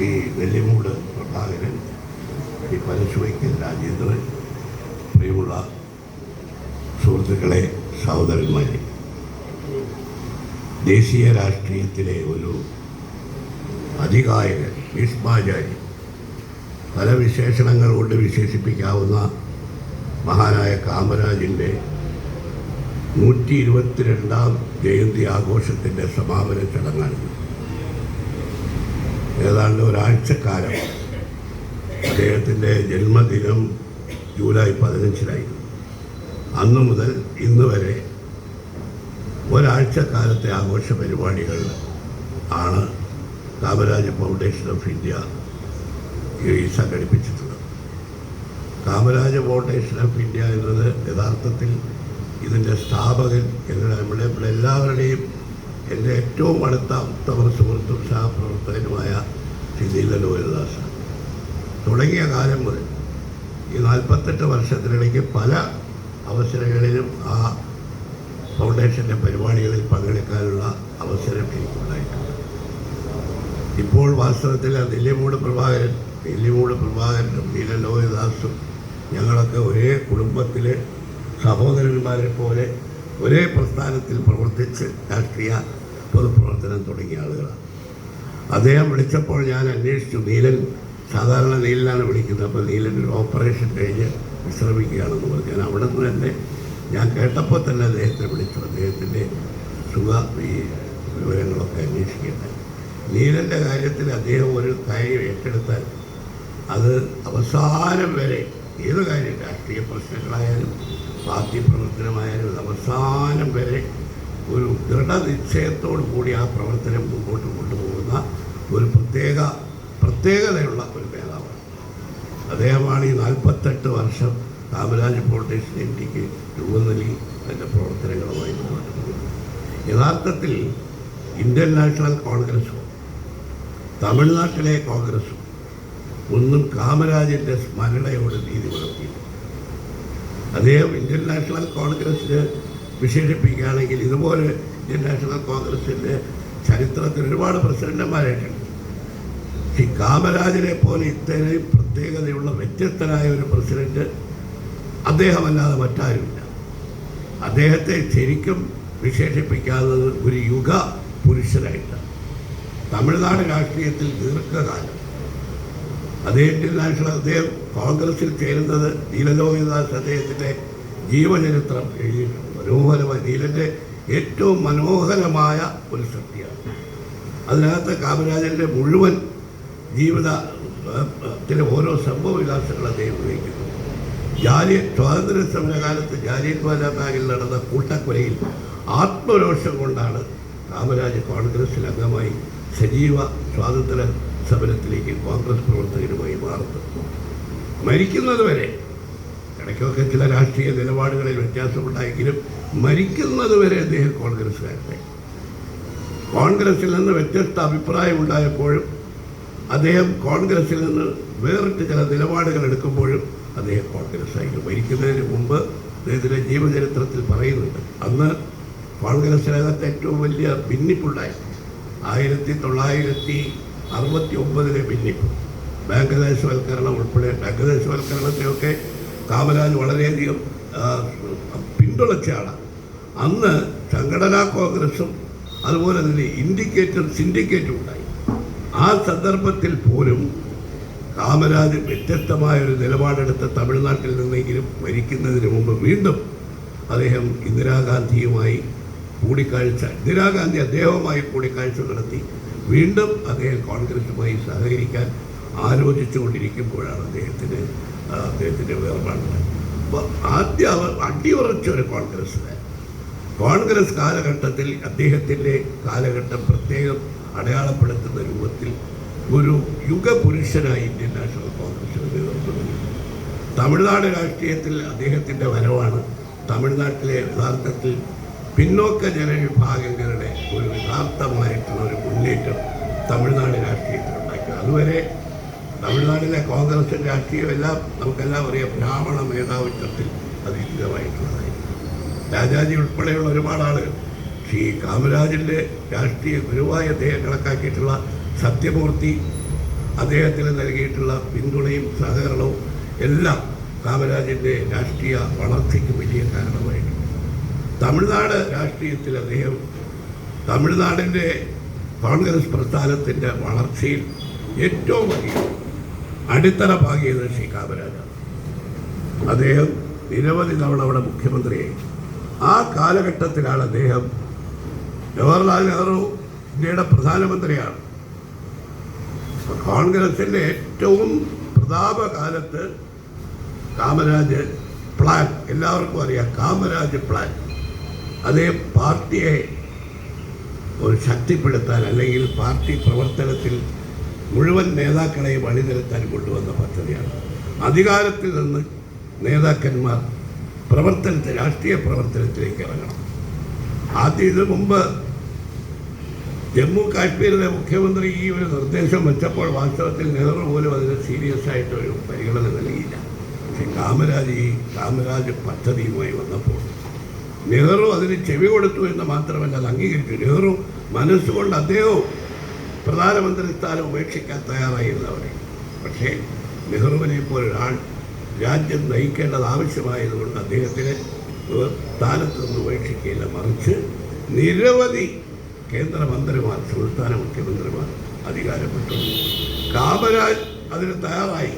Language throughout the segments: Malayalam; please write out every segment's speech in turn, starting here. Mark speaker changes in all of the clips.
Speaker 1: ശ്രീ വെല്ലിമൂട് പ്രഭാകരൻ ശ്രീ പരശുവയ്ക്കൽ രാജേന്ദ്രൻ പ്രിയമുള്ള സുഹൃത്തുക്കളെ സഹോദരന്മാരെ ദേശീയ രാഷ്ട്രീയത്തിലെ ഒരു അധികായകൻ ഭീഷ്മാചാരി പല വിശേഷണങ്ങൾ കൊണ്ട് വിശേഷിപ്പിക്കാവുന്ന മഹാനായ കാമരാജിന്റെ നൂറ്റി ഇരുപത്തിരണ്ടാം ജയന്തി ആഘോഷത്തിന്റെ സമാപന ചടങ്ങാണിത്. ഏതാണ്ട് ഒരാഴ്ചക്കാലം അദ്ദേഹത്തിന്റെ ജന്മദിനം ജൂലൈ പതിനഞ്ചിലായിരുന്നു അന്നു മുതൽ ഇന്ന് വരെ ഒരാഴ്ചക്കാലത്തെ ആഘോഷ പരിപാടികൾ ആണ് കാമരാജ ഫൗണ്ടേഷൻ ഓഫ് ഇന്ത്യ ഈ സംഘടിപ്പിച്ചിട്ടുള്ളത്. കാമരാജ ഫൗണ്ടേഷൻ ഓഫ് ഇന്ത്യ എന്നത് യഥാർത്ഥത്തിൽ ഇതിന്റെ സ്ഥാപകൻ എന്നുള്ള നമ്മുടെ നമ്മളെല്ലാവരുടെയും എന്റെ ഏറ്റവും അടുത്ത ഉത്തമ സുഹൃത്തും സഹപ്രവർത്തകനുമായ ശ്രീ നീലലോഹിതദാസാണ് തുടങ്ങിയ കാലം മുതൽ ഈ നാൽപ്പത്തെട്ട് വർഷത്തിനിടയ്ക്ക് പല അവസരങ്ങളിലും ആ ഫൗണ്ടേഷന്റെ പരിപാടികളിൽ പങ്കെടുക്കാനുള്ള അവസരം എനിക്കുണ്ടായിട്ടുണ്ട്. ഇപ്പോൾ വാസ്തവത്തിൽ നെല്ലിമൂട് പ്രഭാകരൻ നെല്ലിമൂട് പ്രഭാകരനും നീലലോഹിദാസും ഞങ്ങളൊക്കെ ഒരേ കുടുംബത്തിലെ സഹോദരന്മാരെ പോലെ ഒരേ പ്രസ്ഥാനത്തിൽ പ്രവർത്തിച്ച് രാഷ്ട്രീയ പൊതുപ്രവർത്തനം തുടങ്ങിയ ആളുകളാണ്. അദ്ദേഹം വിളിച്ചപ്പോൾ ഞാൻ അന്വേഷിച്ചു. നീലൻ സാധാരണ നീലനാണ് വിളിക്കുന്നത്. അപ്പോൾ നീലൻ ഒരു ഓപ്പറേഷൻ കഴിഞ്ഞ് വിശ്രമിക്കുകയാണെന്ന് പറഞ്ഞു. ഞാൻ അവിടെ നിന്ന് തന്നെ ഞാൻ കേട്ടപ്പോൾ തന്നെ അദ്ദേഹത്തെ വിളിച്ചു. അദ്ദേഹത്തിന്റെ സുഖ ഈ വിവരങ്ങളൊക്കെ അന്വേഷിക്കട്ടെ നീലന്റെ കാര്യത്തിൽ അദ്ദേഹം ഒരു കാര്യം ഏറ്റെടുത്താൽ അത് അവസാനം വരെ ഏത് കാര്യം രാഷ്ട്രീയ പ്രശ്നങ്ങളായാലും പാർട്ടി പ്രവർത്തനമായാലും അവസാനം വരെ ഒരു ദൃഢനിശ്ചയത്തോടു കൂടി ആ പ്രവർത്തനം മുമ്പോട്ട് കൊണ്ടുപോകുന്ന ഒരു പ്രത്യേക പ്രത്യേകതയുള്ള ഒരു നേതാവാണ് അദ്ദേഹമാണ് ഈ നാൽപ്പത്തെട്ട് വർഷം കാമരാജ് പോളിറ്റിക്സ് എം ടിക്ക് രൂപം നൽകി അതിന്റെ പ്രവർത്തനങ്ങളുമായി മുന്നോട്ട് പോകുന്നത്. യഥാർത്ഥത്തിൽ ഇന്ത്യൻ നാഷണൽ കോൺഗ്രസും തമിഴ്നാട്ടിലെ കോൺഗ്രസും ഒന്നും കാമരാജിന്റെ സ്മരണയോട് നീതി പുലർത്തിയില്ല. അദ്ദേഹം ഇന്ത്യൻ നാഷണൽ കോൺഗ്രസ്സിന് വിശേഷിപ്പിക്കുകയാണെങ്കിൽ ഇതുപോലെ ഇന്ത്യൻ നാഷണൽ കോൺഗ്രസിന്റെ ചരിത്രത്തിൽ ഒരുപാട് പ്രസിഡന്റുമാരായിട്ടുണ്ട്. ഈ കാമരാജനെ പോലെ ഇത്രയും പ്രത്യേകതയുള്ള വ്യത്യസ്തനായ ഒരു പ്രസിഡന്റ് അദ്ദേഹമല്ലാതെ മറ്റാരുമില്ല. അദ്ദേഹത്തെ ശരിക്കും വിശേഷിപ്പിക്കാവുന്നത് ഒരു യുഗ പുരുഷനായിട്ടാണ്. തമിഴ്നാട് രാഷ്ട്രീയത്തിൽ ദീർഘകാലം അദ്ദേഹത്തിന്റെ നാഷണൽ അദ്ദേഹം കോൺഗ്രസിൽ ചേരുന്നത് നീലലോഹിദാസ് അദ്ദേഹത്തിന്റെ ജീവചരിത്രം എഴുതിയിട്ടുണ്ട്. മനോഹരമായ നീലന്റെ ഏറ്റവും മനോഹരമായ ഒരു ശക്തിയാണ്. അതിനകത്ത് കാമരാജന്റെ മുഴുവൻ ജീവിതത്തിലെ ഓരോ സംഭവ വികാസങ്ങൾ അദ്ദേഹം ഉപയോഗിക്കുന്നു. ജാലിയൻ സ്വാതന്ത്ര്യ സമരകാലത്ത് ജാലിയൻ വാലാബാഗിൽ നടന്ന കൂട്ടക്കൊലയിൽ ആത്മരോഷം കൊണ്ടാണ് കാമരാജ് കോൺഗ്രസിൽ അംഗമായി സജീവ സ്വാതന്ത്ര്യ സമരത്തിലേക്ക് കോൺഗ്രസ് പ്രവർത്തകരുമായി മാറുന്നത്. മരിക്കുന്നത് വരെ ഇടയ്ക്കൊക്കെ ചില രാഷ്ട്രീയ നിലപാടുകളിൽ വ്യത്യാസമുണ്ടായെങ്കിലും മരിക്കുന്നത് വരെ അദ്ദേഹം കോൺഗ്രസ്സുകാരനായി. കോൺഗ്രസിൽ നിന്ന് വ്യത്യസ്ത അഭിപ്രായമുണ്ടായപ്പോഴും അദ്ദേഹം കോൺഗ്രസിൽ നിന്ന് വേറിട്ട് ചില നിലപാടുകൾ എടുക്കുമ്പോഴും അദ്ദേഹം കോൺഗ്രസ്സായിരുന്നു മരിക്കുന്നതിന് മുമ്പ് അദ്ദേഹത്തിന്റെ ജീവചരിത്രത്തിൽ പറയുന്നുണ്ട്. അന്ന് കോൺഗ്രസിനകത്ത് ഏറ്റവും വലിയ ഭിന്നിപ്പുണ്ടായി. ആയിരത്തി തൊള്ളായിരത്തി അറുപത്തി ഒമ്പതിലെ ഭിന്നിപ്പ്. ബാങ്ക് ദേശവൽക്കരണം ഉൾപ്പെടെ ബാങ്ക് ദേശവൽക്കരണത്തെയൊക്കെ കാമരാജ് വളരെയധികം പിന്തുണച്ചയാണ് അന്ന് സംഘടനാ കോൺഗ്രസും അതുപോലെ തന്നെ ഇൻഡിക്കേറ്റർ സിൻഡിക്കേറ്റും ഉണ്ടായി. ആ സന്ദർഭത്തിൽ പോലും കാമരാജ് വ്യത്യസ്തമായ ഒരു നിലപാടെടുത്ത് തമിഴ്നാട്ടിൽ നിന്നെങ്കിലും മരിക്കുന്നതിന് മുമ്പ് വീണ്ടും അദ്ദേഹം ഇന്ദിരാഗാന്ധിയുമായി കൂടിക്കാഴ്ച ഇന്ദിരാഗാന്ധി അദ്ദേഹവുമായി കൂടിക്കാഴ്ച നടത്തി വീണ്ടും അദ്ദേഹം കോൺഗ്രസുമായി സഹകരിക്കാൻ ആലോചിച്ചുകൊണ്ടിരിക്കുമ്പോഴാണ് അദ്ദേഹത്തിന് അദ്ദേഹത്തിന്റെ വേർപാട്. അപ്പോൾ ആദ്യം അടിയുറച്ച ഒരു കോൺഗ്രസ് കോൺഗ്രസ് കാലഘട്ടത്തിൽ അദ്ദേഹത്തിന്റെ കാലഘട്ടം പ്രത്യേകം അടയാളപ്പെടുത്തുന്ന രൂപത്തിൽ ഒരു യുഗപുരുഷനായി ഇന്ത്യൻ നാഷണൽ കോൺഗ്രസിന് നേതൃത്വം നൽകി തമിഴ്നാട് രാഷ്ട്രീയത്തിൽ അദ്ദേഹത്തിന്റെ വരവാണ് തമിഴ്നാട്ടിലെ യഥാർത്ഥത്തിൽ പിന്നോക്ക ജനവിഭാഗങ്ങളുടെ ഒരു യഥാർത്ഥമായിട്ടുള്ള ഒരു മുന്നേറ്റം തമിഴ്നാട് രാഷ്ട്രീയത്തിൽ ഉണ്ടാക്കി അതുവരെ തമിഴ്നാട്ടിലെ കോൺഗ്രസ് രാഷ്ട്രീയമെല്ലാം നമുക്കെല്ലാം അറിയാം ബ്രാഹ്മണ മേധാവിത്വത്തിൽ അതീതമായിട്ടുള്ളതായിരുന്നു രാജാജി ഉൾപ്പെടെയുള്ള ഒരുപാട് ആളുകൾ ശ്രീ കാമരാജിന്റെ രാഷ്ട്രീയ ഗുരുവായി അദ്ദേഹം കണക്കാക്കിയിട്ടുള്ള സത്യമൂർത്തി അദ്ദേഹത്തിന് നൽകിയിട്ടുള്ള പിന്തുണയും സഹകരണവും എല്ലാം കാമരാജിന്റെ രാഷ്ട്രീയ വളർച്ചയ്ക്ക് വലിയ കാരണമായിട്ടുണ്ട് തമിഴ്നാട് രാഷ്ട്രീയത്തിൽ അദ്ദേഹം തമിഴ്നാടിന്റെ കോൺഗ്രസ് പ്രസ്ഥാനത്തിന്റെ വളർച്ചയിൽ ഏറ്റവും വലിയ അടിത്തറ പാകിയത് ശ്രീ കാമരാജാണ്. അദ്ദേഹം നിരവധി തവണ അവിടെ മുഖ്യമന്ത്രിയായി. ആ കാലഘട്ടത്തിലാണ് അദ്ദേഹം ജവഹർലാൽ നെഹ്റു ഇന്ത്യയുടെ പ്രധാനമന്ത്രിയാണ്. കോൺഗ്രസിന്റെ ഏറ്റവും പ്രതാപകാലത്ത് കാമരാജ് പ്ലാൻ. എല്ലാവർക്കും അറിയാം കാമരാജ് പ്ലാൻ. അതേ പാർട്ടിയെ ഒരു ശക്തിപ്പെടുത്താൻ അല്ലെങ്കിൽ പാർട്ടി പ്രവർത്തനത്തിൽ മുഴുവൻ നേതാക്കളെയും അണിനിരത്താൻ കൊണ്ടുവന്ന പദ്ധതിയാണ്. അധികാരത്തിൽ നിന്ന് നേതാക്കന്മാർ പ്രവർത്തനത്തിൽ രാഷ്ട്രീയ പ്രവർത്തനത്തിലേക്ക് ഇറങ്ങണം. ആദ്യം ഇത് മുമ്പ് ജമ്മു കാശ്മീരിലെ മുഖ്യമന്ത്രി ഈ ഒരു നിർദ്ദേശം വെച്ചപ്പോൾ വാസ്തവത്തിൽ നെഹ്റു പോലും അതിന് സീരിയസ് ആയിട്ട് ഒരു പരിഗണന നൽകിയില്ല. പക്ഷെ കാമരാജ് ഈ കാമരാജ് പദ്ധതിയുമായി വന്നപ്പോൾ നെഹ്റു അതിന് ചെവി കൊടുത്തു എന്ന് മാത്രമല്ല അത് അംഗീകരിച്ചു. നെഹ്റു മനസ്സുകൊണ്ട് അദ്ദേഹവും പ്രധാനമന്ത്രി സ്ഥാനം ഉപേക്ഷിക്കാൻ തയ്യാറായിരുന്നവരെ. പക്ഷേ നെഹ്റുവിനെ പോലൊരാൾ രാജ്യം നയിക്കേണ്ടത് ആവശ്യമായതുകൊണ്ട് അദ്ദേഹത്തിന് സ്ഥാനത്ത് നിന്ന് ഉപേക്ഷിക്കുകയില്ല മറിച്ച് നിരവധി കേന്ദ്രമന്ത്രിമാർ സംസ്ഥാന മുഖ്യമന്ത്രിമാർ അധികാരപ്പെട്ടു. കാമരാജ് അതിന് തയ്യാറായി.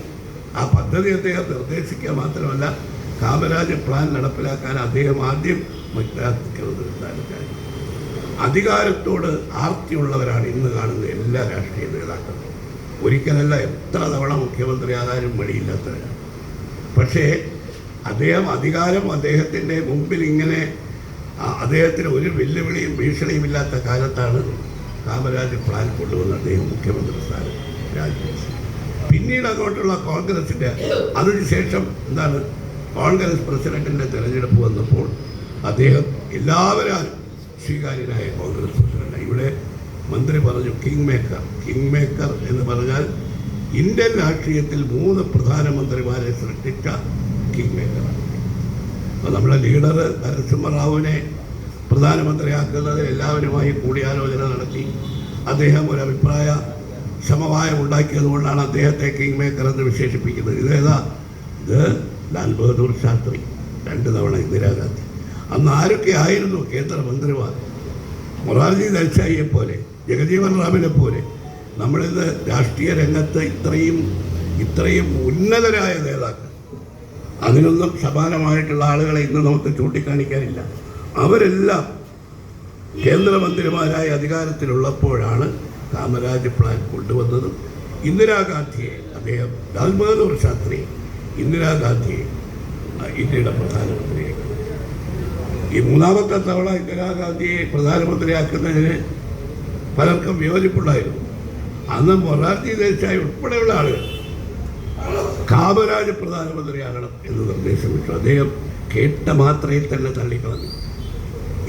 Speaker 1: ആ പദ്ധതി അദ്ദേഹം നിർദ്ദേശിക്കുക മാത്രമല്ല കാമരാജ് പ്ലാൻ നടപ്പിലാക്കാൻ അദ്ദേഹം ആദ്യം സ്ഥാനത്തായി അധികാരത്തോട് ആർത്തിയുള്ളവരാണ് ഇന്ന് കാണുന്ന എല്ലാ രാഷ്ട്രീയ നേതാക്കളും. ഒരിക്കലല്ല എത്ര തവണ മുഖ്യമന്ത്രി ആകാനും മടിയില്ലാത്തവരാണ്. പക്ഷേ അദ്ദേഹം അധികാരം അദ്ദേഹത്തിന്റെ മുമ്പിൽ ഇങ്ങനെ അദ്ദേഹത്തിന് ഒരു വെല്ലുവിളിയും ഭീഷണിയും ഇല്ലാത്ത കാലത്താണ് കാമരാജ് പ്ലാൻ കൊണ്ടുവന്ന അദ്ദേഹം മുഖ്യമന്ത്രി സ്ഥാനം രാജിവെച്ചു. പിന്നീട് അങ്ങോട്ടുള്ള കോൺഗ്രസിന്റെ അതിനുശേഷം എന്താണ് കോൺഗ്രസ് പ്രസിഡന്റിന്റെ തെരഞ്ഞെടുപ്പ് വന്നപ്പോൾ അദ്ദേഹം എല്ലാവരും സ്വീകാര്യനായ കോൺഗ്രസ് പ്രസിഡന്റ് ഇവിടെ മന്ത്രി പറഞ്ഞു കിങ് മേക്കർ കിങ് മേക്കർ എന്ന് പറഞ്ഞാൽ ഇന്ത്യൻ രാഷ്ട്രീയത്തിൽ മൂന്ന് പ്രധാനമന്ത്രിമാരെ സൃഷ്ടിച്ച കിങ് മേക്കറാണ് അപ്പോൾ നമ്മുടെ ലീഡർ നരസിംഹറാവുവിനെ പ്രധാനമന്ത്രിയാക്കുന്നത് എല്ലാവരുമായി കൂടിയാലോചന നടത്തി. അദ്ദേഹം ഒരു അഭിപ്രായ സമവായം ഉണ്ടാക്കിയതുകൊണ്ടാണ് അദ്ദേഹത്തെ കിങ് മേക്കർ എന്ന് വിശേഷിപ്പിക്കുന്നത്. ഇതേതാ ഇത് ലാൽ ബഹദൂർ ശാസ്ത്രി രണ്ട് തവണ ഇന്ദിരാഗാന്ധി അന്ന് ആരൊക്കെ ആയിരുന്നു കേന്ദ്രമന്ത്രിമാർ മൊറാർജി ദേശായിയെ പോലെ ജഗജീവൻ റാമിനെ പോലെ. നമ്മളിന്ന് രാഷ്ട്രീയ രംഗത്ത് ഇത്രയും ഇത്രയും ഉന്നതരായ നേതാക്കൾ അതിനൊന്നും സമാനമായിട്ടുള്ള ആളുകളെ ഇന്ന് നമുക്ക് ചൂണ്ടിക്കാണിക്കാനില്ല. അവരെല്ലാം കേന്ദ്രമന്ത്രിമാരായ അധികാരത്തിലുള്ളപ്പോഴാണ് കാമരാജ് പ്ലാൻ കൊണ്ടുവന്നതും. ഇന്ദിരാഗാന്ധിയെ അദ്ദേഹം ലാൽ ബഹദൂർ ശാസ്ത്രി ഇന്ദിരാഗാന്ധിയെ ഇന്ത്യയുടെ പ്രധാനമന്ത്രിയാക്കി ഈ മൂന്നാമത്തെ തവണ ഇന്ദിരാഗാന്ധിയെ പ്രധാനമന്ത്രിയാക്കുന്നതിന് പലർക്കും വിയോജിപ്പുണ്ടായിരുന്നു. അന്ന് മൊറാർജി ദേശായി ഉൾപ്പെടെയുള്ള ആളുകൾ കാമരാജ് പ്രധാനമന്ത്രിയാകണം എന്ന് നിർദ്ദേശം വെച്ചു അദ്ദേഹം കേട്ട മാത്രയിൽ തന്നെ തള്ളിക്കളഞ്ഞു.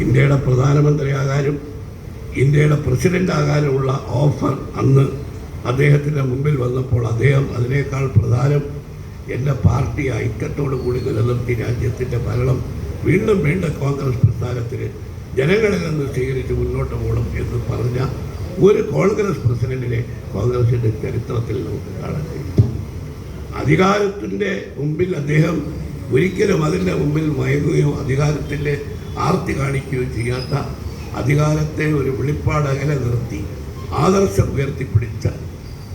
Speaker 1: ഇന്ത്യയുടെ പ്രധാനമന്ത്രിയാകാനും ഇന്ത്യയുടെ പ്രസിഡന്റ് ആകാനുമുള്ള ഓഫർ അന്ന് അദ്ദേഹത്തിന്റെ മുമ്പിൽ വന്നപ്പോൾ അദ്ദേഹം അതിനേക്കാൾ പ്രധാനം എന്റെ പാർട്ടി ഐക്യത്തോടു കൂടി നിലനിർത്തി രാജ്യത്തിന്റെ ഭരണം വീണ്ടും വീണ്ടും കോൺഗ്രസ് പ്രസ്ഥാനത്തിന് ജനങ്ങളിൽ നിന്ന് സ്വീകരിച്ച് മുന്നോട്ട് പോകണം എന്ന് പറഞ്ഞ ഒരു കോൺഗ്രസ് പ്രസിഡന്റിനെ കോൺഗ്രസിന്റെ ചരിത്രത്തിൽ നമുക്ക് കാണാൻ കഴിയും. അധികാരത്തിന്റെ മുമ്പിൽ അദ്ദേഹം ഒരിക്കലും അതിന്റെ മുമ്പിൽ മയങ്ങുകയോ അധികാരത്തിന്റെ ആർത്തി കാണിക്കുകയോ ചെയ്യാത്ത അധികാരത്തെ ഒരു വെളിപ്പാട് അകലെ നിർത്തി ആദർശം ഉയർത്തിപ്പിടിച്ച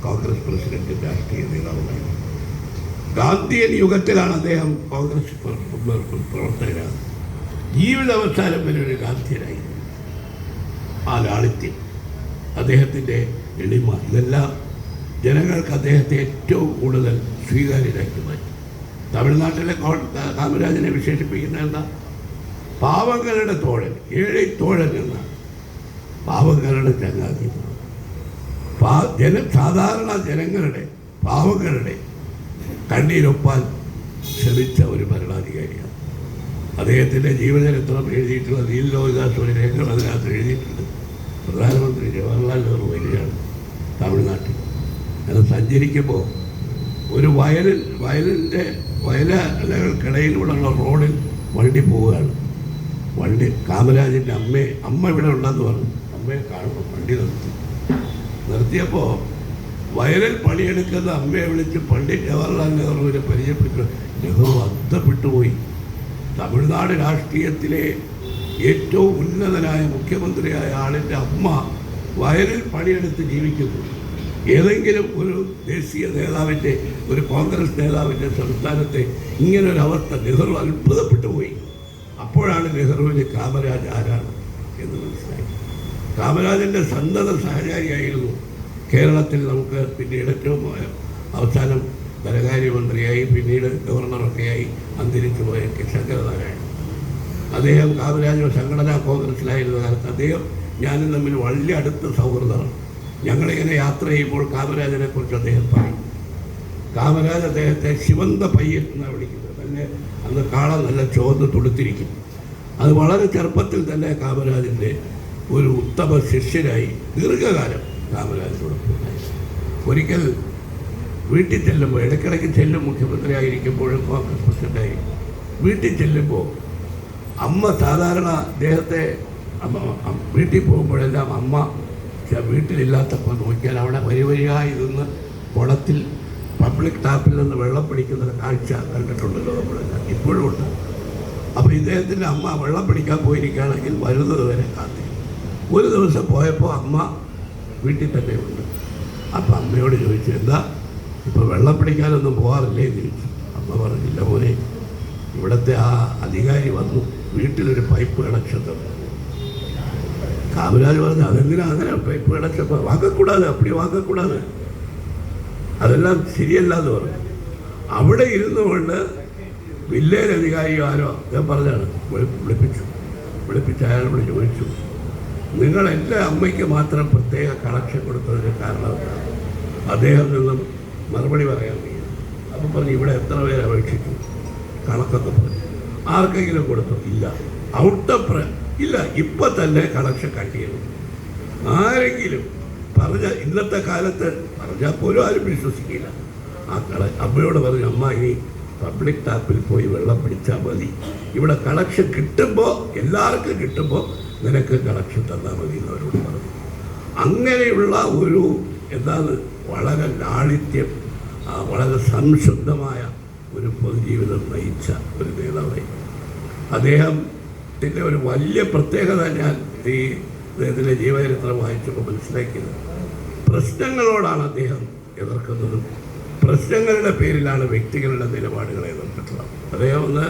Speaker 1: കോൺഗ്രസ് പ്രസിഡന്റ് രാഷ്ട്രീയ നേതാവായിരുന്നു ഗാന്ധിയൻ യുഗത്തിലാണ് അദ്ദേഹം കോൺഗ്രസ് പ്രവർത്തകരാണ് ജീവിതാവസാനം വരെ ഒരു ഗാന്ധിയനായി. ആ ലാളിത്യം അദ്ദേഹത്തിന്റെ എളിമ ഇതെല്ലാം ജനങ്ങൾക്ക് അദ്ദേഹത്തെ ഏറ്റവും കൂടുതൽ സ്വീകാര്യരാക്കി മാറ്റി. തമിഴ്നാട്ടിലെ കാമരാജനെ വിശേഷിപ്പിക്കുന്ന എന്താ? പാവങ്ങളുടെ തോഴൻ ഏഴി തോഴൻ എന്ന പാവങ്ങളുടെ ചങ്ങാതി. പാ ജന സാധാരണ ജനങ്ങളുടെ പാവങ്ങളുടെ കണ്ണീരൊപ്പാൻ ശ്രമിച്ച ഒരു ഭരണാധികാരിയാണ്. അദ്ദേഹത്തിന്റെ ജീവചരിത്രം എഴുതിയിട്ടുള്ള നീൽ ലോഹിദാസ് ഒരു രേഖകൾ അതിനകത്ത് എഴുതിയിട്ടുണ്ട്. പ്രധാനമന്ത്രി ജവഹർലാൽ നെഹ്റു വരികയാണ് തമിഴ്നാട്ടിൽ. അത് സഞ്ചരിക്കുമ്പോൾ ഒരു വയലിൽ വയലിന്റെ വയലകൾക്കിടയിലൂടെയുള്ള റോഡിൽ വണ്ടി പോവുകയാണ്. വണ്ടി കാമരാജിന്റെ അമ്മയെ അമ്മ ഇവിടെ ഉണ്ടെന്ന് പറഞ്ഞു. അമ്മയെ കാണുമ്പോൾ വണ്ടി നിർത്തി. നിർത്തിയപ്പോൾ വയലിൽ പണിയെടുക്കുന്ന അമ്മയെ വിളിച്ച് പണ്ഡിറ്റ് ജവഹർലാൽ നെഹ്റുവിനെ പരിചയപ്പെട്ടു. നെഹ്റു അന്ധപ്പെട്ടുപോയി തമിഴ്നാട് രാഷ്ട്രീയത്തിലെ ഏറ്റവും ഉന്നതനായ മുഖ്യമന്ത്രിയായ ആളിന്റെ അമ്മ വയലിൽ പണിയെടുത്ത് ജീവിക്കുന്നു. ഏതെങ്കിലും ഒരു ദേശീയ നേതാവിന്റെ ഒരു കോൺഗ്രസ് നേതാവിന്റെ സംസ്ഥാനത്തെ ഇങ്ങനൊരു അവസ്ഥ നെഹ്റു അത്ഭുതപ്പെട്ടു പോയി. അപ്പോഴാണ് നെഹ്റുവിന് കാമരാജ് ആരാണ് എന്ന് മനസ്സിലായി കാമരാജന്റെ സന്തത സഹചാരിയായിരുന്നു കേരളത്തിൽ നമുക്ക് പിന്നീട് ഏറ്റവും അവസാനം ധനകാര്യമന്ത്രിയായി പിന്നീട് ഗവർണറൊക്കെയായി അന്തരിച്ചു പോയ ശങ്കരനാരായണൻ. അദ്ദേഹം കാമരാജ് സംഘടനാ കോൺഗ്രസിലായിരുന്ന കാലത്ത് അദ്ദേഹം ഞാനും തമ്മിൽ വളരെ അടുത്ത സൗഹൃദമാണ്. ഞങ്ങളിങ്ങനെ യാത്ര ചെയ്യുമ്പോൾ കാമരാജനെ കുറിച്ച് അദ്ദേഹം പറയും. കാമരാജ് അദ്ദേഹത്തെ ശിവന്ത പയ്യൻ എന്നാണ് വിളിക്കുന്നത്. തന്നെ അന്ന് കാള നല്ല ചുവന്ന് തുടുത്തിരിക്കും. അത് വളരെ ചെറുപ്പത്തിൽ തന്നെ കാമരാജിന്റെ ഒരു ഉത്തമ ശിഷ്യനായി ദീർഘകാലം കാമരാജിനോടൊപ്പം. ഒരിക്കൽ വീട്ടിൽ ചെല്ലുമ്പോൾ ഇടയ്ക്കിടയ്ക്ക് ചെല്ലും മുഖ്യമന്ത്രി ആയിരിക്കുമ്പോഴും കോൺഗ്രസ് പ്രസിഡന്റായി വീട്ടിൽ ചെല്ലുമ്പോൾ അമ്മ സാധാരണ അദ്ദേഹത്തെ വീട്ടിൽ പോകുമ്പോഴെല്ലാം അമ്മ വീട്ടിലില്ലാത്തപ്പോൾ നോക്കിയാൽ അവിടെ വരി വരിയായി നിന്ന് കുളത്തിൽ പബ്ലിക് ടാപ്പിൽ നിന്ന് വെള്ളം പിടിക്കുന്ന കാഴ്ച കണ്ടിട്ടുണ്ടല്ലോ നമ്മളെല്ലാം ഇപ്പോഴും ഉണ്ട്. അപ്പോൾ ഇദ്ദേഹത്തിന്റെ അമ്മ വെള്ളം പിടിക്കാൻ പോയിരിക്കുകയാണെങ്കിൽ വരുന്നത് വരെ കാത്തിരിക്കും ഒരു ദിവസം പോയപ്പോൾ അമ്മ വീട്ടിൽ തന്നെ ഉണ്ട്. അപ്പം അമ്മയോട് ചോദിച്ചു എന്താ? ഇപ്പോൾ വെള്ളം പിടിക്കാനൊന്നും പോകാറില്ലേ എന്ന് ചോദിച്ചു. അമ്മ പറഞ്ഞില്ല മോനെ ഇവിടുത്തെ ആ അധികാരി വന്നു. വീട്ടിലൊരു പൈപ്പ് കണക്ഷൻ കാമരാജ് പറഞ്ഞു അതെന്തിനാ? അങ്ങനെ കണക്ഷൻ വാക്കക്കൂടാതെ അപ്പടി വാങ്ങക്കൂടാതെ. അതെല്ലാം ശരിയല്ല എന്ന് പറഞ്ഞു. അവിടെ ഇരുന്നു കൊണ്ട് വില്ലേജ് അധികാരിയോ ആരോ ഞാൻ പറഞ്ഞാണ് വിളി- വിളിപ്പിച്ചു. വിളിപ്പിച്ച് അയാളോട് ചോദിച്ചു നിങ്ങൾ എന്റെ അമ്മയ്ക്ക് മാത്രം പ്രത്യേക കണക്ഷൻ കൊടുത്തതിന് കാരണം അദ്ദേഹം നിന്നും മറുപടി പറയാൻ വയ്യ. അപ്പം പറഞ്ഞു ഇവിടെ എത്ര പേര് അപേക്ഷിച്ചു? കണക്കൊക്കെ പറഞ്ഞു. ആർക്കെങ്കിലും കൊടുത്തു? ഇല്ല. ഔട്ട് ഓഫ് ഇല്ല ഇപ്പൊ തന്നെ കണക്ഷൻ കട്ട് ചെയ്തു ആരെങ്കിലും പറഞ്ഞ ഇന്നത്തെ കാലത്ത് പറഞ്ഞാൽ പോലും ആരും വിശ്വസിക്കില്ല. ആ കള അമ്മയോട് പറഞ്ഞു അമ്മ ഇനി പബ്ലിക് ടാപ്പിൽ പോയി വെള്ളം പിടിച്ചാൽ മതി. ഇവിടെ കണക്ഷൻ കിട്ടുമ്പോൾ എല്ലാവർക്കും കിട്ടുമ്പോൾ നിനക്ക് കണക്ഷൻ തന്നാൽ മതി എന്ന് അവരോട് പറഞ്ഞു. അങ്ങനെയുള്ള ഒരു എന്താണ് വളരെ ലാളിത്യം വളരെ സംശുദ്ധമായ ഒരു പൊതുജീവിതം നയിച്ച ഒരു നേതാവായി. അദ്ദേഹത്തിന്റെ ഒരു വലിയ പ്രത്യേകത ഞാൻ ഈ അദ്ദേഹത്തിന്റെ ജീവചരിത്രം വായിച്ചപ്പോൾ മനസ്സിലാക്കിയത്. പ്രശ്നങ്ങളോടാണ് അദ്ദേഹം എതിർക്കുന്നതും പ്രശ്നങ്ങളുടെ പേരിലാണ് വ്യക്തികളുടെ നിലപാടുകളെ എതിർത്തിട്ടുള്ളത് അദ്ദേഹം ഒന്ന്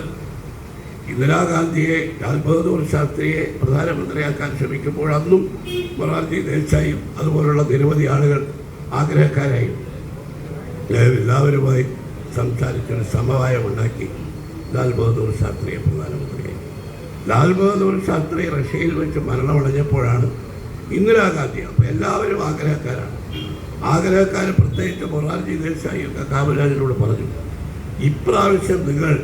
Speaker 1: ഇന്ദിരാഗാന്ധിയെ ലാൽ ബഹദൂർ ശാസ്ത്രിയെ പ്രധാനമന്ത്രിയാക്കാൻ ശ്രമിക്കുമ്പോൾ അന്നും മൊറാർജി ദേശായും അതുപോലുള്ള നിരവധി ആളുകൾ ആഗ്രഹക്കാരായി എല്ലാവരുമായി സംസാരിച്ചൊരു സമവായം ഉണ്ടാക്കി ലാൽ ബഹദൂർ ശാസ്ത്രിയെ പ്രധാനമന്ത്രിയായി ലാൽ ബഹദൂർ ശാസ്ത്രി റഷ്യയിൽ വെച്ച് മരണമടഞ്ഞപ്പോഴാണ് ഇന്ദിരാഗാന്ധി. അപ്പോൾ എല്ലാവരും ആഗ്രഹക്കാരാണ്. ആഗ്രഹക്കാർ പ്രത്യേകിച്ച് മൊറാർജി ദേശായി ഒക്കെ കാമരാജിനോട് പറഞ്ഞു ഇപ്രാവശ്യം നിങ്ങൾ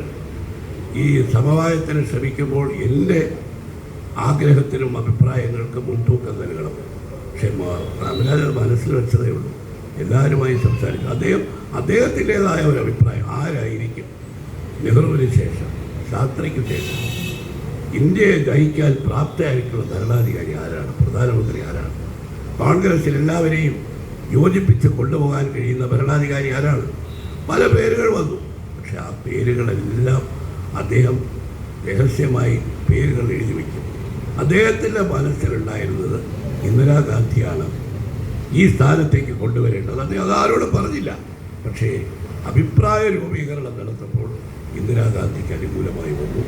Speaker 1: ഈ സമവായത്തിന് ശ്രമിക്കുമ്പോൾ എന്റെ ആഗ്രഹത്തിനും അഭിപ്രായങ്ങൾക്കും മുൻതൂക്കം നൽകണം. പക്ഷെ കാമരാജൻ മനസ്സിൽ വെച്ചതേ ഉള്ളൂ. എല്ലാവരുമായി സംസാരിച്ചു അദ്ദേഹം അദ്ദേഹത്തിന്റെതായ ഒരു അഭിപ്രായം ആരായിരിക്കും? നെഹ്റുവിന് ശേഷം ശാസ്ത്രിക്ക് ശേഷം. ഇന്ത്യയെ നയിക്കാൻ പ്രാപ്തയായിട്ടുള്ള ഭരണാധികാരി ആരാണ്? പ്രധാനമന്ത്രി ആരാണ്? കോൺഗ്രസിൽ എല്ലാവരെയും യോജിപ്പിച്ച് കൊണ്ടുപോകാൻ കഴിയുന്ന ഭരണാധികാരി ആരാണ്? പല പേരുകൾ വന്നു. പക്ഷെ ആ പേരുകളെല്ലാം അദ്ദേഹം രഹസ്യമായി പേരുകൾ എഴുതി വയ്ക്കും അദ്ദേഹത്തിന്റെ മനസ്സിലുണ്ടായിരുന്നത് ഇന്ദിരാഗാന്ധിയാണ് ഈ സ്ഥാനത്തേക്ക് കൊണ്ടുവരേണ്ടത്. അദ്ദേഹം അതാരോടും പറഞ്ഞില്ല. പക്ഷേ അഭിപ്രായ രൂപീകരണം നടത്തപ്പോൾ ഇന്ദിരാഗാന്ധിക്ക് അനുകൂലമായി വന്നു.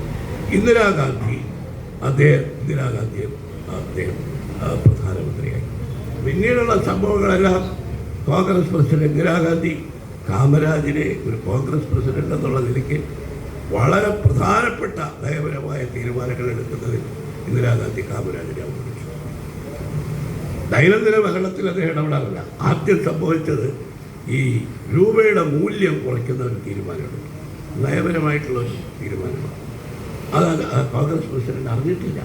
Speaker 1: ഇന്ദിരാഗാന്ധി അദ്ദേഹം ഇന്ദിരാഗാന്ധിയെ അദ്ദേഹം പ്രധാനമന്ത്രിയായി. പിന്നീടുള്ള സംഭവങ്ങളെല്ലാം കോൺഗ്രസ് പ്രസിഡന്റ് ഇന്ദിരാഗാന്ധി കാമരാജിനെ ഒരു കോൺഗ്രസ് പ്രസിഡന്റ് എന്നുള്ള നിലയ്ക്ക് വളരെ പ്രധാനപ്പെട്ട നയപരമായ തീരുമാനങ്ങൾ എടുക്കുന്നതിൽ ഇന്ദിരാഗാന്ധി കാമരാജിനെ അവതരിച്ചു ദൈനംദിന ഭരണത്തിൽ അദ്ദേഹം ഇടപെടാറില്ല ആദ്യം സംഭവിച്ചത് ഈ രൂപയുടെ മൂല്യം കുറയ്ക്കുന്ന ഒരു തീരുമാനമാണ്. നയപരമായിട്ടുള്ള ഒരു തീരുമാനമാണ്. അത് അത് ആ കോൺഗ്രസ് പ്രസിഡന്റ് അറിഞ്ഞിട്ടില്ല.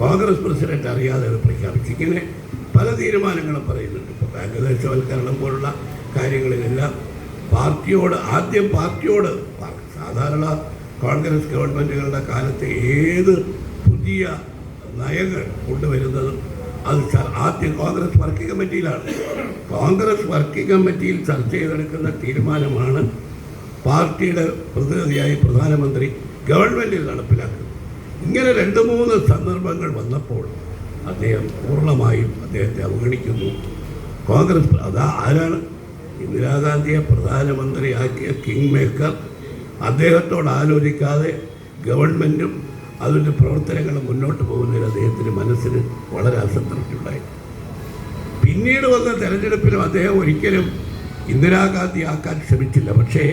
Speaker 1: കോൺഗ്രസ് പ്രസിഡന്റ് അറിയാതെ അത് പ്രഖ്യാപിച്ചു. ഇങ്ങനെ പല തീരുമാനങ്ങളും പറയുന്നുണ്ട്. ഇപ്പോൾ ബാങ്ക് ദേശവൽക്കരണം പോലുള്ള കാര്യങ്ങളിലെല്ലാം പാർട്ടിയോട് ആദ്യം പാർട്ടിയോട് സാധാരണ കോൺഗ്രസ് ഗവൺമെന്റുകളുടെ കാലത്ത് ഏത് പുതിയ നയങ്ങൾ കൊണ്ടുവരുന്നതും അത് ആദ്യം കോൺഗ്രസ് വർക്കിംഗ് കമ്മിറ്റിയിലാണ്. കോൺഗ്രസ് വർക്കിംഗ് കമ്മിറ്റിയിൽ ചർച്ച ചെയ്തെടുക്കുന്ന തീരുമാനമാണ് പാർട്ടിയുടെ പ്രതിനിധിയായി പ്രധാനമന്ത്രി ഗവൺമെന്റിൽ നടപ്പിലാക്കുന്നത് ഇങ്ങനെ രണ്ട് മൂന്ന് സന്ദർഭങ്ങൾ വന്നപ്പോൾ അദ്ദേഹം പൂർണമായും അദ്ദേഹത്തെ അവഗണിക്കുന്നു. കോൺഗ്രസ് അതാ ആരാണ്? ഇന്ദിരാഗാന്ധിയെ പ്രധാനമന്ത്രിയാക്കിയ കിങ് മേക്കർ അദ്ദേഹത്തോട് ആലോചിക്കാതെ ഗവൺമെന്റും അതിന്റെ പ്രവർത്തനങ്ങളും മുന്നോട്ട് പോകുന്നതിൽ അദ്ദേഹത്തിന്റെ മനസ്സിന് വളരെ അസംതൃപ്തിയുണ്ടായി. പിന്നീട് വന്ന തെരഞ്ഞെടുപ്പിലും അദ്ദേഹം ഒരിക്കലും ഇന്ദിരാഗാന്ധി ആക്കാൻ ശ്രമിച്ചില്ല. പക്ഷേ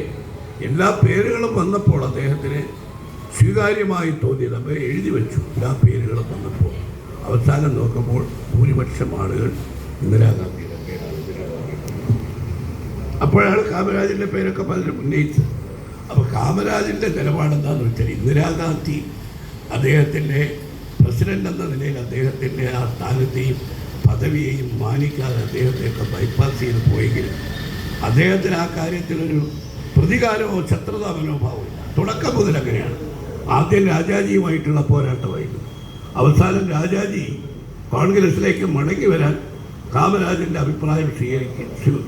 Speaker 1: എല്ലാ പേരുകളും വന്നപ്പോൾ അദ്ദേഹത്തിന് സ്വീകാര്യമായി തോന്നിയത് അവർ എഴുതി വെച്ചു. എല്ലാ പേരുകളും വന്നപ്പോൾ അവസാനം നോക്കുമ്പോൾ ഭൂരിപക്ഷം ആളുകൾ ഇന്ദിരാഗാന്ധിയുടെ പേരാണ് അപ്പോഴാണ് കാമരാജിന്റെ പേരൊക്കെ പലരും ഉന്നയിച്ചത്. അപ്പോൾ കാമരാജിന്റെ നിലപാടെന്താണെന്ന് വെച്ചാൽ ഇന്ദിരാഗാന്ധി അദ്ദേഹത്തിന്റെ പ്രസിഡന്റ് എന്ന നിലയിൽ അദ്ദേഹത്തിന്റെ ആ സ്ഥാനത്തെയും പദവിയെയും മാനിക്കാതെ അദ്ദേഹത്തെയൊക്കെ ബൈപ്പാസ് ചെയ്ത് പോയെങ്കിലും അദ്ദേഹത്തിന് ആ കാര്യത്തിലൊരു പ്രതികാരമോ ശത്രുതാ മനോഭാവമോ തുടക്കം മുതൽ അങ്ങനെയാണ്. ആദ്യം രാജാജിയുമായിട്ടുള്ള പോരാട്ടമായിരുന്നു. അവസാനം രാജാജി കോൺഗ്രസിലേക്ക് മടങ്ങി വരാൻ കാമരാജന്റെ അഭിപ്രായം സ്വീകരിക്കുകയും സ്വീ-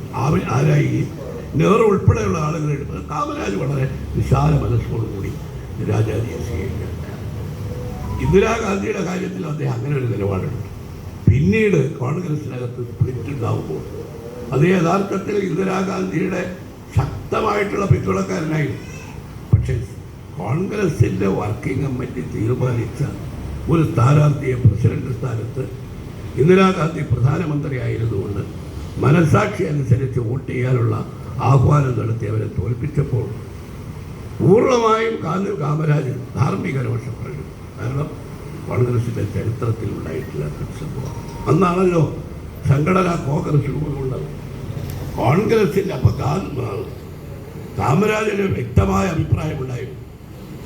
Speaker 1: ആരായുകയും നെഹ്റു ഉൾപ്പെടെയുള്ള ആളുകൾ എടുത്തത് കാമരാജ് വളരെ വിശാല മനസ്സോടുകൂടി രാജാജിയെ സ്വീകരിക്കുക ഇന്ദിരാഗാന്ധിയുടെ കാര്യത്തിൽ അദ്ദേഹം അങ്ങനെ ഒരു നിലപാടെടുത്തു പിന്നീട് കോൺഗ്രസിനകത്ത് സ്പ്ലിറ്റ് ഉണ്ടാവുമ്പോൾ അത് യഥാർത്ഥത്തിൽ ഇന്ദിരാഗാന്ധിയുടെ ശക്തമായിട്ടുള്ള പിന്തുണക്കാരനായിരുന്നു. പക്ഷേ കോൺഗ്രസിന്റെ വർക്കിംഗ് കമ്മിറ്റി തീരുമാനിച്ച ഒരു സ്ഥാനാർത്ഥിയെ പ്രസിഡന്റ് സ്ഥാനത്ത് ഇന്ദിരാഗാന്ധി പ്രധാനമന്ത്രിയായിരുന്നുകൊണ്ട് മനസാക്ഷി അനുസരിച്ച് വോട്ട് ചെയ്യാനുള്ള ആഹ്വാനം നടത്തി അവരെ തോൽപ്പിച്ചപ്പോൾ പൂർണമായും കാന്തി കാമരാജ് ധാർമ്മിക രോഷം കാരണം കോൺഗ്രസിന്റെ ചരിത്രത്തിൽ ഉണ്ടായിട്ടില്ലാത്ത സംഭവം അന്നാണല്ലോ സംഘടന കോൺഗ്രസ് രൂപമുള്ളത് കോൺഗ്രസിന്റെ അപ്പോൾ കാമരാജിന് വ്യക്തമായ അഭിപ്രായമുണ്ടായിരുന്നു.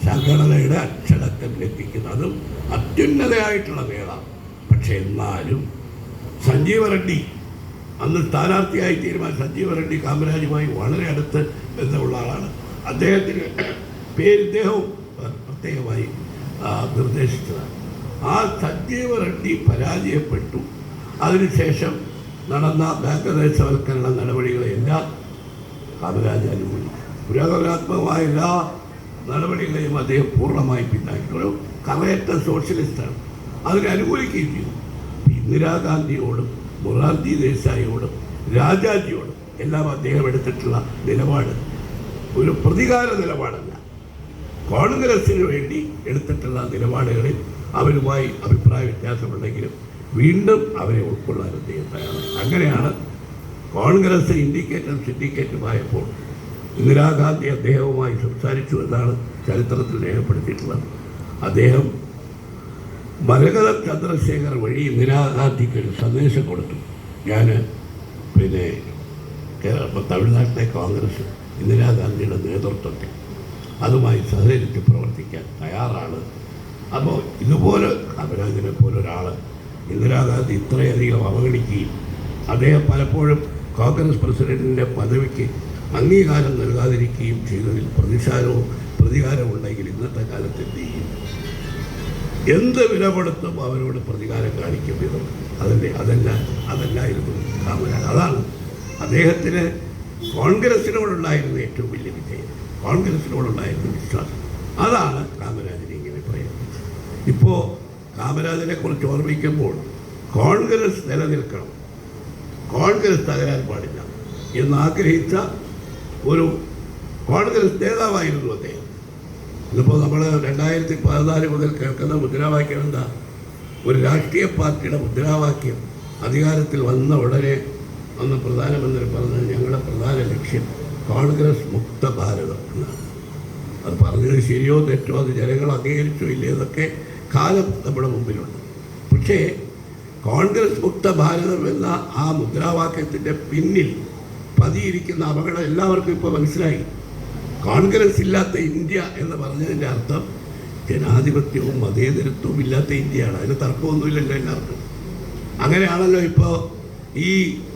Speaker 1: സംഘടനയുടെ അച്ചടക്കം ലഭിക്കുന്നതും. അത്യുന്നതയായിട്ടുള്ള വേള പക്ഷെ എന്നാലും സഞ്ജീവ റെഡ്ഡി അന്ന് സ്ഥാനാർത്ഥിയായി തീരുമാനം സഞ്ജീവ റെഡ്ഡി കാമരാജുമായി വളരെ അടുത്ത് ബന്ധമുള്ള ആളാണ്. അദ്ദേഹത്തിന് പേര് ഇദ്ദേഹവും പ്രത്യേകമായി നിർദ്ദേശിച്ചതാണ്. ആ സഞ്ജീവ റെഡ്ഡി പരാജയപ്പെട്ടു. അതിനുശേഷം നടന്ന ബാങ്കദേശവൽക്കരണ നടപടികളെല്ലാം കാമരാജ് അനുകൂലിച്ചു പുരോഗമനാത്മകമായ എല്ലാ നടപടികളെയും അദ്ദേഹം പൂർണമായി പിന്താക്കി ഒരു കറയറ്റ സോഷ്യലിസ്റ്റാണ്. അതിനെ അനുകൂലിക്കുകയും ചെയ്തു. ഇന്ദിരാഗാന്ധിയോടും മൊറാർജി ദേശായിയോടും രാജാജിയോടും എല്ലാം അദ്ദേഹം എടുത്തിട്ടുള്ള നിലപാട് ഒരു പ്രതികാര നിലപാടല്ല. കോൺഗ്രസിന് വേണ്ടി എടുത്തിട്ടുള്ള നിലപാടുകളിൽ അവരുമായി അഭിപ്രായ വ്യത്യാസമുണ്ടെങ്കിലും വീണ്ടും അവരെ ഉൾക്കൊള്ളാൻ അദ്ദേഹം തയ്യാറാണ് അങ്ങനെയാണ് കോൺഗ്രസ് ഇൻഡിക്കേറ്റർ സിൻഡിക്കേറ്റുമായപ്പോൾ ഇന്ദിരാഗാന്ധി അദ്ദേഹവുമായി സംസാരിച്ചു എന്നാണ് ചരിത്രത്തിൽ രേഖപ്പെടുത്തിയിട്ടുള്ളത്. അദ്ദേഹം മരകത ചന്ദ്രശേഖർ വഴി ഇന്ദിരാഗാന്ധിക്ക് ഒരു സന്ദേശം കൊടുത്തു. ഞാൻ പിന്നെ തമിഴ്നാട്ടിലെ കോൺഗ്രസ് ഇന്ദിരാഗാന്ധിയുടെ നേതൃത്വത്തിൽ അതുമായി സഹകരിച്ച് പ്രവർത്തിക്കാൻ തയ്യാറാണ്. അപ്പോൾ ഇതുപോലെ കമലാജിനെ പോലെ ഒരാൾ ഇന്ദിരാഗാന്ധി ഇത്രയധികം അവഗണിക്കുകയും അദ്ദേഹം പലപ്പോഴും കോൺഗ്രസ് പ്രസിഡന്റിന്റെ പദവിക്ക് അംഗീകാരം നൽകാതിരിക്കുകയും ചെയ്തതിൽ പ്രതിഷാരവും പ്രതികാരവും ഉണ്ടെങ്കിൽ ഇന്നത്തെ കാലത്ത് എന്ത് ചെയ്യും? എന്ത് വിലപെടുത്തും അവരോട് പ്രതികാരം കാണിക്കും വിധം അതല്ലേ അതല്ല അതല്ലായിരുന്നു കാമരാജ്. അതാണ് അദ്ദേഹത്തിന് കോൺഗ്രസിനോടുണ്ടായിരുന്ന ഏറ്റവും വലിയ വിജയം. കോൺഗ്രസിനോടുണ്ടായിരുന്ന വിശ്വാസം. അതാണ് കാമരാജിനെ ഇങ്ങനെ പറയുന്നത് ഇപ്പോൾ കാമരാജിനെ കുറിച്ച് ഓർമ്മിക്കുമ്പോൾ കോൺഗ്രസ് നിലനിൽക്കണം. കോൺഗ്രസ് തകരാൻ പാടില്ല. എന്ന് ആഗ്രഹിച്ച ഒരു കോൺഗ്രസ് നേതാവായിരുന്നു അദ്ദേഹം. ഇന്നിപ്പോൾ നമ്മൾ രണ്ടായിരത്തി പതിനാല് മുതൽ കേൾക്കുന്ന മുദ്രാവാക്യം എന്താ? ഒരു രാഷ്ട്രീയ പാർട്ടിയുടെ മുദ്രാവാക്യം അധികാരത്തിൽ വന്ന ഉടനെ അന്ന് പ്രധാനമന്ത്രി പറഞ്ഞത് ഞങ്ങളുടെ പ്രധാന ലക്ഷ്യം കോൺഗ്രസ് മുക്ത ഭാരതം എന്നാണ്. അത് പറഞ്ഞത് ശരിയോ തെറ്റോ അത് ജനങ്ങൾ അംഗീകരിച്ചോ ഇല്ലേ എന്നൊക്കെ കാലം നമ്മുടെ മുമ്പിലുണ്ട്. പക്ഷേ കോൺഗ്രസ് മുക്ത ഭാരതം എന്ന ആ മുദ്രാവാക്യത്തിന്റെ പിന്നിൽ പതിയിരിക്കുന്ന അപകടം എല്ലാവർക്കും ഇപ്പോൾ മനസ്സിലായി. കോൺഗ്രസ് ഇല്ലാത്ത ഇന്ത്യ എന്ന് പറഞ്ഞതിന്റെ അർത്ഥം ജനാധിപത്യവും മതേതരത്വവും ഇല്ലാത്ത ഇന്ത്യയാണ്. അതിന് തർക്കമൊന്നുമില്ലല്ലോ എല്ലാവർക്കും. അങ്ങനെയാണല്ലോ ഇപ്പോൾ ഈ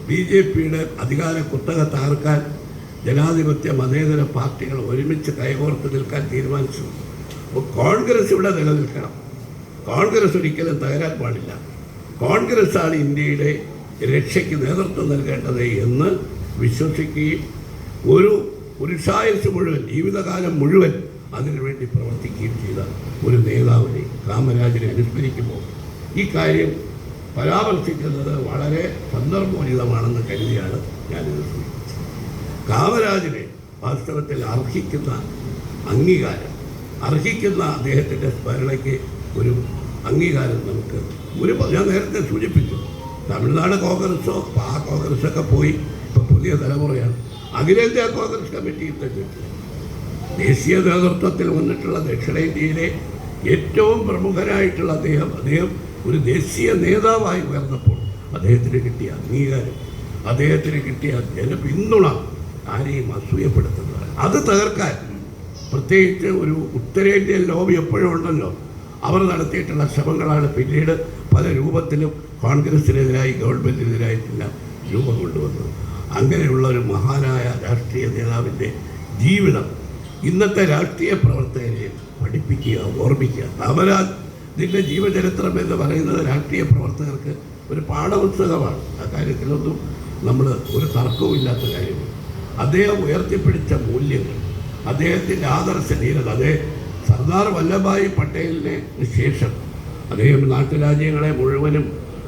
Speaker 1: ബി ജെ പിയുടെ അധികാര കുത്തക തകർക്കാൻ ജനാധിപത്യ മതേതര പാർട്ടികൾ ഒരുമിച്ച് കൈകോർത്ത് നിൽക്കാൻ തീരുമാനിച്ചു. അപ്പോൾ കോൺഗ്രസ് ഇവിടെ നിലനിൽക്കണം. കോൺഗ്രസ് ഒരിക്കലും തകരാൻ പാടില്ല. കോൺഗ്രസ് ആണ് ഇന്ത്യയുടെ രക്ഷയ്ക്ക് നേതൃത്വം നൽകേണ്ടത് എന്ന് വിശ്വസിക്കുകയും ഒരു പുരുഷായുസ് മുഴുവൻ ജീവിതകാലം മുഴുവൻ അതിനുവേണ്ടി പ്രവർത്തിക്കുകയും ചെയ്ത ഒരു നേതാവിനെ രാമരാജനെ അനുസ്മരിക്കുമ്പോൾ ഈ കാര്യം പരാമർശിക്കുന്നത് വളരെ സന്ദർഭോചിതമാണെന്ന് കരുതിയാണ് ഞാനിത് സൂചിപ്പിച്ചത്. കാമരാജിനെ വാസ്തവത്തിൽ അർഹിക്കുന്ന അംഗീകാരം അർഹിക്കുന്ന അദ്ദേഹത്തിന്റെ സ്മരണയ്ക്ക് ഒരു അംഗീകാരം നമുക്ക് ഒരു ഞാൻ നേരത്തെ സൂചിപ്പിച്ചു. തമിഴ്നാട് കോൺഗ്രസ്സോ ആ കോൺഗ്രസ്സൊക്കെ പോയി ഇപ്പോൾ പുതിയ തലമുറയാണ്. അഖിലേന്ത്യാ കോൺഗ്രസ് കമ്മിറ്റിയിൽ തന്നെ. ദേശീയ നേതൃത്വത്തിൽ വന്നിട്ടുള്ള ദക്ഷിണേന്ത്യയിലെ ഏറ്റവും പ്രമുഖനായിട്ടുള്ള അദ്ദേഹം അദ്ദേഹം ഒരു ദേശീയ നേതാവായി ഉയർന്നപ്പോൾ അദ്ദേഹത്തിന് കിട്ടിയ അംഗീകാരം അദ്ദേഹത്തിന് കിട്ടിയ ജനപിന്തുണ ആരെയും അസൂയപ്പെടുത്തുന്നത് അത് തകർക്കാൻ പ്രത്യേകിച്ച് ഒരു ഉത്തരേന്ത്യൻ ലോബി എപ്പോഴും ഉണ്ടല്ലോ. അവർ നടത്തിയിട്ടുള്ള ശ്രമങ്ങളാണ് പിന്നീട് പല രൂപത്തിലും കോൺഗ്രസിനെതിരായി ഗവൺമെന്റിനെതിരായിട്ടുള്ള രൂപം കൊണ്ടുവന്നത്. അങ്ങനെയുള്ള ഒരു മഹാനായ രാഷ്ട്രീയ നേതാവിന്റെ ജീവിതം ഇന്നത്തെ രാഷ്ട്രീയ പ്രവർത്തകരെ പഠിപ്പിക്കുക ഓർമ്മിക്കുക. കാമരാജിന്റെ ജീവചരിത്രം എന്ന് പറയുന്നത് രാഷ്ട്രീയ പ്രവർത്തകർക്ക് ഒരു പാഠപുസ്തകമാണ്. ആ കാര്യത്തിലൊന്നും നമ്മൾ ഒരു തർക്കവുമില്ലാത്ത കാര്യമാണ്. അദ്ദേഹം ഉയർത്തിപ്പിടിച്ച മൂല്യങ്ങൾ അദ്ദേഹത്തിന്റെ ആദർശ ധീരത അതേ സർദാർ വല്ലഭായ് പട്ടേലിന് ശേഷം അദ്ദേഹം നാട്ടുരാജ്യങ്ങളെ മുഴുവനും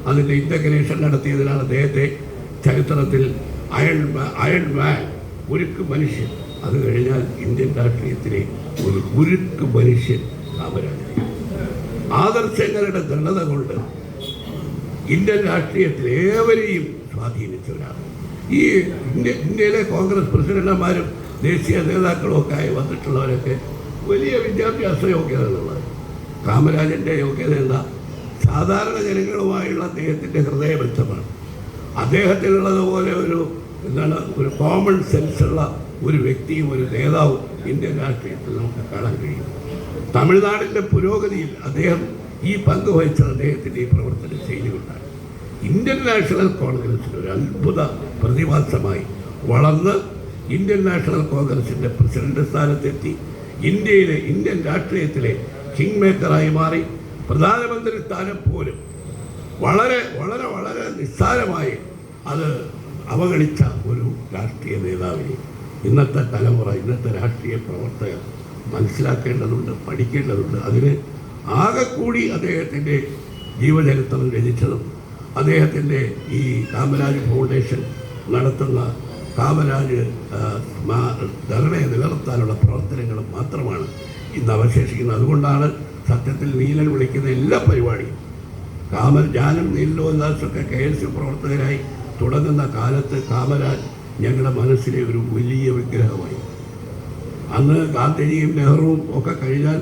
Speaker 1: അതിന്റെ ഇന്റഗ്രേഷൻ നടത്തിയതിനാണ് അദ്ദേഹത്തെ ചരിത്രത്തിൽ അയൺ അയൺ മാൻ ഉരുക്ക് മനുഷ്യൻ. അത് കഴിഞ്ഞാൽ ഇന്ത്യൻ രാഷ്ട്രീയത്തിലെ ഒരു ഉരുക്ക് മനുഷ്യൻ അവരാണ് ആദർശങ്ങളുടെ ദൃഢത കൊണ്ട് ഇന്ത്യൻ രാഷ്ട്രീയത്തിൽ ഏവരെയും സ്വാധീനിച്ചവരാണ്. ഈ ഇന്ത്യ ഇന്ത്യയിലെ കോൺഗ്രസ് പ്രസിഡന്റുമാരും ദേശീയ നേതാക്കളും ഒക്കെ ആയി വന്നിട്ടുള്ളവരൊക്കെ വലിയ വിദ്യാഭ്യാസ യോഗ്യതകളുള്ളത് കാമരാജന്റെ യോഗ്യത എന്താ? സാധാരണ ജനങ്ങളുമായുള്ള അദ്ദേഹത്തിന്റെ ഹൃദയബന്ധമാണ്. അദ്ദേഹത്തിനുള്ളതുപോലെ ഒരു എന്താണ് ഒരു കോമൺ സെൻസുള്ള ഒരു വ്യക്തിയും ഒരു നേതാവും ഇന്ത്യൻ രാഷ്ട്രീയത്തിൽ നമുക്ക് കാണാൻ കഴിയും. തമിഴ്നാടിന്റെ പുരോഗതിയിൽ അദ്ദേഹം ഈ പങ്ക് വഹിച്ച അദ്ദേഹത്തിന്റെ ഈ പ്രവർത്തനം ചെയ്തുകൊണ്ടാണ് കൊണ്ടാണ്. ഇന്ത്യൻ നാഷണൽ കോൺഗ്രസിന് ഒരു അത്ഭുത പ്രതിഭാസമായി വളർന്ന് ഇന്ത്യൻ നാഷണൽ കോൺഗ്രസിന്റെ പ്രസിഡന്റ് സ്ഥാനത്തെത്തി ഇന്ത്യയിലെ ഇന്ത്യൻ രാഷ്ട്രീയത്തിലെ കിങ് മേക്കറായി മാറി. പ്രധാനമന്ത്രി സ്ഥാനം പോലും വളരെ വളരെ വളരെ നിസ്സാരമായി അത് അവഗണിച്ച ഒരു രാഷ്ട്രീയ നേതാവിനെ ഇന്നത്തെ തലമുറ ഇന്നത്തെ രാഷ്ട്രീയ പ്രവർത്തകർ മനസ്സിലാക്കേണ്ടതുണ്ട് പഠിക്കേണ്ടതുണ്ട്. അതിന് ആകെക്കൂടി അദ്ദേഹത്തിന്റെ ജീവചരിത്രം രചിച്ചതും അദ്ദേഹത്തിന്റെ ഈ കാമരാജ് ഫൗണ്ടേഷൻ നടത്തുന്ന കാമരാജ് ധരണയെ നിലനിർത്താനുള്ള പ്രവർത്തനങ്ങളും മാത്രമാണ് ഇന്ന് അവശേഷിക്കുന്നത്. അതുകൊണ്ടാണ് സത്യത്തിൽ നീലൻ വിളിക്കുന്ന എല്ലാ പരിപാടിയും. കാമൽ ജാനും നീലോ നീലോല്ലാസൊക്കെ കെ എൽ സി പ്രവർത്തകരായി തുടങ്ങുന്ന കാലത്ത് കാമരാജ് ഞങ്ങളുടെ മനസ്സിലെ ഒരു വലിയ വിഗ്രഹമായി. അന്ന് ഗാന്ധിജിയും നെഹ്റുവും ഒക്കെ കഴിഞ്ഞാൽ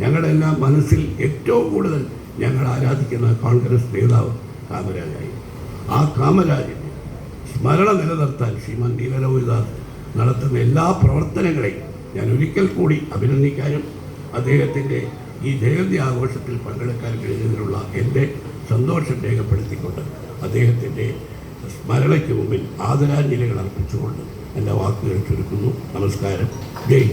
Speaker 1: ഞങ്ങളുടെ എല്ലാം മനസ്സിൽ ഏറ്റവും കൂടുതൽ ഞങ്ങൾ ആരാധിക്കുന്ന കോൺഗ്രസ് നേതാവ് കാമരാജായി. ആ കാമരാജിന്റെ സ്മരണ നിലനിർത്താൻ ശ്രീമാൻ നീലലോഹിദാസ് നടത്തുന്ന എല്ലാ പ്രവർത്തനങ്ങളെയും ഞാൻ ഒരിക്കൽ കൂടി അഭിനന്ദിക്കാനും അദ്ദേഹത്തിന്റെ ഈ ജയന്തി ആഘോഷത്തിൽ പങ്കെടുക്കാൻ കഴിഞ്ഞതിനുള്ള എന്റെ സന്തോഷം രേഖപ്പെടുത്തിക്കൊണ്ട് അദ്ദേഹത്തിന്റെ സ്മരണയ്ക്ക് മുമ്പിൽ ആദരാഞ്ജലികൾ അർപ്പിച്ചുകൊണ്ട് എന്റെ വാക്കുകൾ ചുരുക്കുന്നു നമസ്കാരം ജയ്.